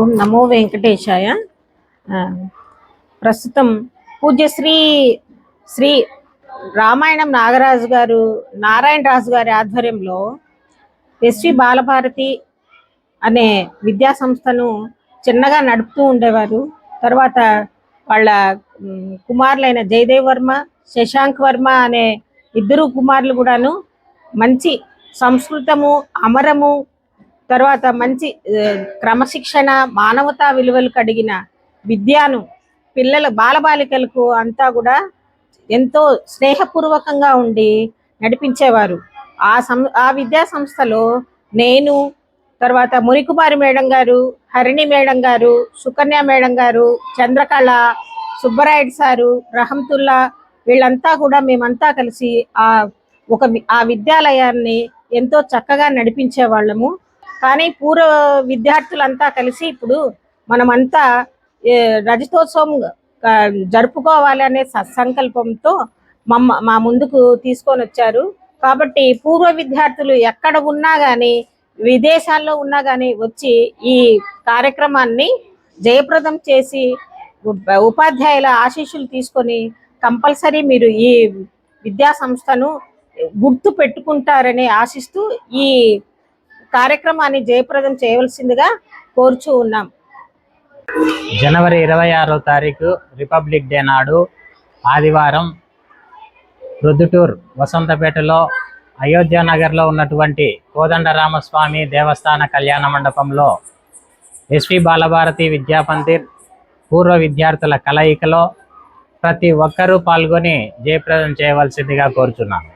ఓం నమో వెంకటేశాయ. ప్రస్తుతం పూజ్యశ్రీ శ్రీ రామాయణం నాగరాజు గారు నారాయణ రాజు గారి ఆధ్వర్యంలో ఎస్వి బాలభారతి అనే విద్యా సంస్థను చిన్నగా నడుపుతూ ఉండేవారు. తర్వాత వాళ్ళ కుమారులైన జయదేవ్ వర్మ శశాంక్ వర్మ అనే ఇద్దరు కుమారులు కూడాను మంచి సంస్కృతము అమరము తర్వాత మంచి క్రమశిక్షణ మానవతా విలువలు కడిగిన విద్యను పిల్లల బాలబాలికలకు అంతా కూడా ఎంతో స్నేహపూర్వకంగా ఉండి నడిపించేవారు. ఆ సం ఆ విద్యా సంస్థలో నేను తర్వాత మురికుమారి మేడం గారు హరిణి మేడం గారు సుకన్య మేడం గారు చంద్రకళ సుబ్బరాయుడు సారు రహంతుల్లా వీళ్ళంతా కూడా మేమంతా కలిసి ఆ ఒక ఆ విద్యాలయాన్ని ఎంతో చక్కగా నడిపించే వాళ్ళము కానీ పూర్వ విద్యార్థులంతా కలిసి ఇప్పుడు మనమంతా రజతోత్సవం జరుపుకోవాలి అనే సత్సంకల్పంతో మమ్మ మా ముందుకు తీసుకొని వచ్చారు. కాబట్టి పూర్వ విద్యార్థులు ఎక్కడ ఉన్నా కానీ విదేశాల్లో ఉన్నా కానీ వచ్చి ఈ కార్యక్రమాన్ని జయప్రదం చేసి ఉప- ఉపాధ్యాయుల ఆశీస్సులు తీసుకొని కంపల్సరీ మీరు ఈ విద్యా సంస్థను గుర్తు పెట్టుకుంటారని ఆశిస్తూ ఈ కార్యక్రమాన్ని జయప్రదం చేయవలసిందిగా కోరుచూ ఉన్నాం. జనవరి ఇరవై ఆరో తారీఖు రిపబ్లిక్ డే నాడు ఆదివారం రుద్దుటూర్ వసంతపేటలో అయోధ్య నగర్లో ఉన్నటువంటి కోదండరామస్వామి దేవస్థాన కళ్యాణ మండపంలో ఎస్వి బాలభారతి విద్యాపంతిర్ పూర్వ విద్యార్థుల కలయికలో ప్రతి ఒక్కరూ పాల్గొని జయప్రదం చేయవలసిందిగా కోరుచున్నాను.